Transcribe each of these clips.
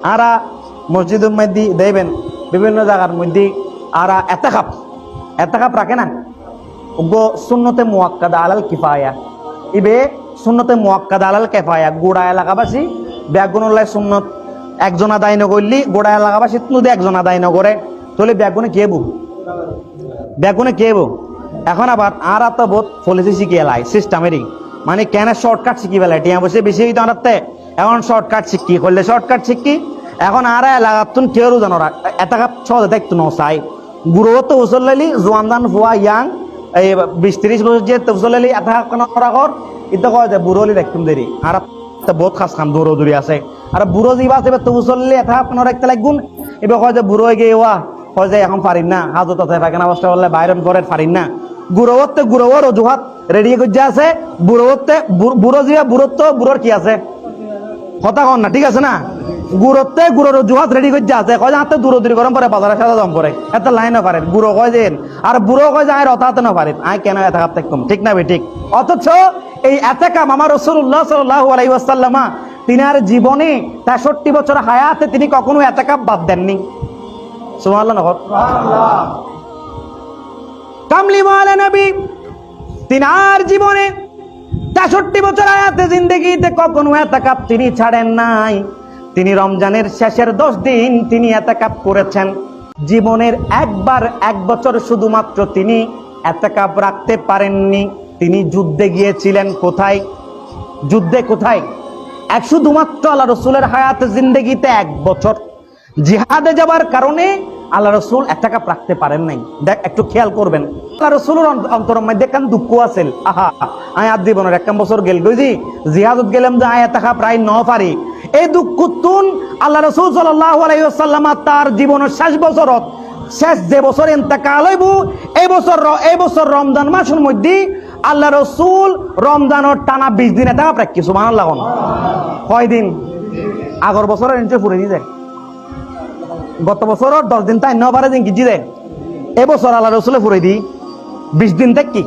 আরা মসজিদের মধ্যে দেবেন, বিভিন্ন জায়গার মধ্যে আরা এতাকাপ এতাকাপ রাখে না। উগ্র সুন্নতে মুয়াক্কাদা আলাল কিফায়া। ইবে সুন্নতে মুয়াক্কাদা আলাল কেফায়া। গোড়া এলাকাবাসী ব্যাগুনুল্লাহ সুন্নত। একজন আদায় নগরলি গোড়া এলাকাবাসী যদি একজন আদায় নগরে তাহলে ব্যাগুনে কে বু ব্যাগুনে কে বু এখন আবার আর তো বোধ ফলেছে শিখিয়ে লাই সিস্টেমেরই মানে কেন শর্টকাট শিখি বেলায় টিয়া বসে বেশি হইতো আনাতে এখন শর্টকাট শিখি করলে শর্টকাট শিখি এখন আর এলাকাতুন কেউ জানো এটা সহজ দেখতো চাই গুরু তো উচলালি জোয়ান দান ফুয়া ইয়াং। এই বিশ ত্রিশ বছর যে উচলালি এটা কর ইতো কয় যে বুড়লি দেখতুম দেরি। আর বহুত খাস খাম দৌড় দৌড়ি আছে। আর বুড়ো যিবা আছে তো উচললি এটা আপনার রাখতে লাগুন এবার কয় যে বুড়ো গিয়ে ওয়া, কয় যে এখন পারিন না। হাজত আছে পায়খানা অবস্থা করলে বাইরন করে পারিন না। গুরুবত্তে গুরুবর অজুহাত রেডি করছে আছে। বুড়োবত্তে বুড়ো জিয়া বুড়ত্ব বুড়োর কি আছে? কথা কন না, ঠিক আছে না? গুরুত্বে গুরুর অজুহাত রেডি করছে আছে। কয় যে হাতে দূর দূরি গরম পরে, বাজারে সাদা দম পরে। এত লাইন পারেন। বুড়ো কয় যে, আর বুড়ো কয় যে আর অতাতে না পারেন। আই কেন এত কাপ থাকতাম ঠিক না ঠিক। অথচ এই এত কাম আমার রসুল্লাহ সাল্লাহ আলাইসাল্লামা তিনার জীবনে তেষট্টি বছর হায়াতে তিনি কখনো এত কাপ বাদ দেননি। সুমাল্লাহ নগর কামলি মালা নবী, তিনার জীবনে তেষট্টি বছর আয়াতে জিন্দগিতে কখনো এতাকাপ তিনি ছাড়েন নাই। তিনি রমজানের শেষের দশ দিন তিনি এতাকাপ করেছেন। জীবনের একবার এক বছর শুধুমাত্র তিনি এতাকাপ রাখতে পারেননি। তিনি যুদ্ধে গিয়েছিলেন কোথায়? যুদ্ধে কোথায়? এক শুধুমাত্র আল্লাহ রসুলের হায়াত জিন্দগিতে এক বছর। জিহাদে যাবার কারণে আল্লাহ রসুল এক টাকা রাখতে পারেন নাই। দেখ, একটু খেয়াল করবেন। আল্লাহ রসুলের অন্তর মধ্যে কান দুঃখ আছিল আহা আয় আর জীবনের এক বছর গেল গইজি জিহাদত গেলাম যে আয় টাকা প্রায় ন পারি। এই দুঃখ তুন আল্লাহ রসুল সাল্লাম তার জীবনের শেষ বছরত, শেষ যে বছর এন্তেকাল হইব, এই বছর এই বছর রমজান মাসের মধ্যে আল্লাহ রসুল রমজানের টানা বিশ দিন এটা প্রাক্কি সুমান আল্লাহ কয় দিন আগর বছরের নিচে ফুরে দিয়ে যায় গত বছরের দশ দিন তাই নবারে দিন কিজি দেয় এবছর আল্লাহ রসুলে ফুরে দি, বিশ দিন দেখ কি?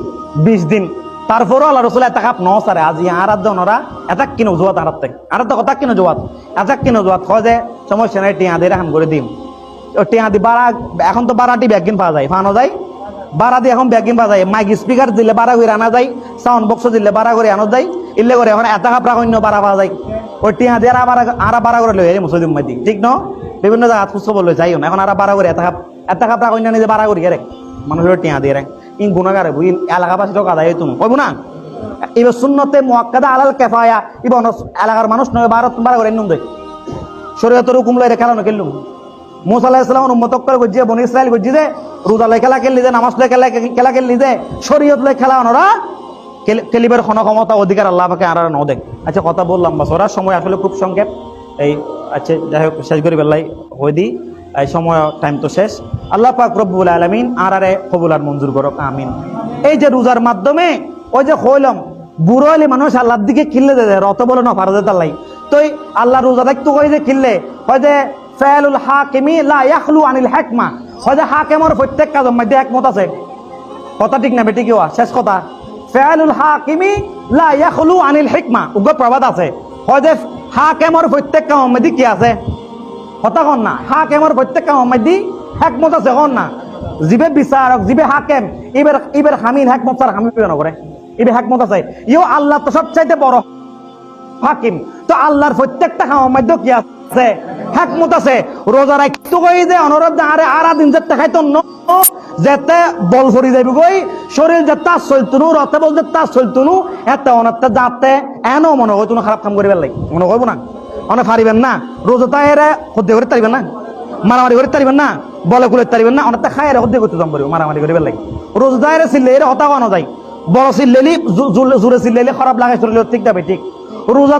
বিশ দিন। তারপরও আল্লাহ রসুল এত কাপ ন সারে আজি আর জনরা এটা কিনো জোয়াত আর আর তো কথা কিনো জোয়াত এটা কিনো জোয়াত হয় যে সমস্যা নাই টিয়া দিয়ে হাম করে দিম। টিয়া দি বাড়া এখন তো বারাটি ব্যাগিন পাওয়া যায়। ফানো যায় বাড়া দিয়ে এখন ব্যাগিন পাওয়া যায়। মাইক স্পিকার দিলে বাড়া করে আনা যায়। সাউন্ড বক্স দিলে বাড়া করে আনা যায়। ইলে করে এখন এত কাপ অন্য বাড়া পাওয়া যায়। ওই টিয়া দিয়ে আর আর বাড়া করে লই মুসলিম মাইদি ঠিক ন? বিভিন্ন জায়গা খুঁজতে বলে যাইও না। এখন আর বাড়া করে এত কাপ এত কাপ রাখ নিজে বাড়া করি রে মানুষের টিয়া দিয়ে রে ইন গুণাগারে বুই এলাকাবাসী তো কাদাই তুমি কইব না? এবার শূন্যতে মোয়াক্কাদা আলাল কেফায়া। ইবন এলাকার মানুষ নয় ভারত বাড়া করে নুন দেয় শরীয়তের হুকুম লইরে খেলা না খেললুম মুসা আলাহ ইসলাম উম্মত গজিয়ে বনি ইসরায়েল গজি যে রোজা লই খেলা খেললি যে, নামাজ লই খেলা খেলা খেললি যে শরীয়ত লই খেলা খেল- খেলিবার ক্ষমতা অধিকার আল্লাহ পাকে আর ন দেখ আচ্ছা কথা বললাম বাস ওরা সময় আসলে খুব সংক্ষেপ। এই আচ্ছা যাই হোক, শেষ করি বেলাই হয়ে দি। এই সময় টাইম তো শেষ। আল্লাহ পাক রব্বুল আলমিন আর আরে কবুল আর মঞ্জুর করক, আমিন। এই যে রোজার মাধ্যমে, ওই যে হইলাম, বুড়ো হলে মানুষ আল্লাহর দিকে খিললে দে রত বলে না, ফারজে তাল্লাই তো আল্লাহ রোজা দেখতো কই যে খিললে? হয় যে, ফেলুল হাকিমি লা আনিল হেকমা। হয় যে হাকেমর প্রত্যেক কাজের মধ্যে একমত আছে। কথা ঠিক না, বেটি কিওয়া শেষ কথা। ফেয়ালুল হাকিমি লা ইয়াখলু আনিল হিকমা। উগ্র প্রবাদ আছে। হয় যে হাকেমর প্রত্যেক কামদি কি আছে? হতা কন না হাকেমর প্রত্যেক কামদি একমত আছে কন না। যিবে বিচারক যিবে হাকেম ইবের ইবের হামিল হেকমত স্যার হামিল পেয়ে করে ইবে হেকমত আছে। ইও আল্লাহ তো সবচাইতে বড় হাকিম। তো আল্লাহর প্রত্যেকটা মধ্যে কি আছে? হেকমত আছে। রোজা রাখতো কই যে, অনুরোধ আরে আরা দিন যেতে খাইতো ন যেতে বল ফরি যাবি গই শরীর যে তার চলতুনু রতে বল যে তার চলতুনু, এতে অনেকটা যাতে এনো মনে হয় তুমি খারাপ কাম করিবার লাই মনে করব না। অনেক পারিবেন না। রোজা তাই এরে হদ্দে করে তারিবেন না। মারামারি করে তারিবেন না। বলে কুলে তারিবেন না। অনেকটা খাই এরে হদ্দে করতে যাম পারিব মারামারি করিবার লাই রোজা তাই এরে এরে হতা কানো যায়। বড় চিল্লেলি জোরে চিল্লেলি খারাপ লাগাই শরীর ঠিক যাবে ঠিক। রোজা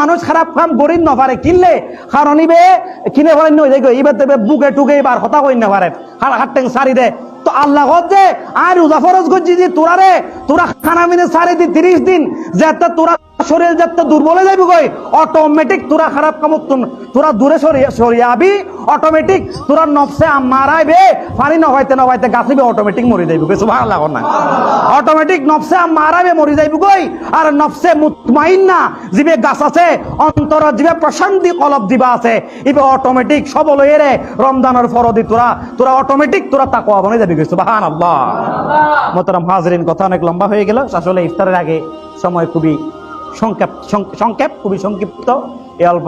মানুষ খারাপ কাম গরিব নপারে কিনলে কারণ ইবে কিনে ফেলেন নই দেখো ইবে দেবে বুকে টুকে এবার হতা করি না পারে। হাট্টেং সারি দে। তো আল্লাহ যে, আর রোজা ফরজ করছি যে তোরা রে তোরা খানা মিনে সারি দি, তিরিশ দিন, যে তোরা শরীর যাতে দুর্বলে যাইব কই? অটোমেটিক তোরা খারাপ কামত তোরা দূরে সরিয়ে আবি। অটোমেটিক তোরা নফসে মারাইবে পানি নভাইতে নভাইতে গাছিবে অটোমেটিক মরি যাইব কিছু ভালো লাগো না। অটোমেটিক নফসে মারাইবে মরি যাইব কই? আর নফসে মুতমাইন না, জিবে গাছ আছে, অন্তর জিবে প্রশান্তি, কলব দিবা আছে। ইবে অটোমেটিক সবল হয়ে রে, রমজানের ফরদি তোরা। তোরা অটোমেটিক তোরা তাকওয়া বনে যাবি কিছু বাহান আল্লাহ মোতারাম হাজরিন, কথা অনেক লম্বা হয়ে গেল। আসলে ইফতারের আগে সময় খুবই সংক্ষেপ সংক্ষেপ খুবই সংক্ষিপ্ত। এই অল্প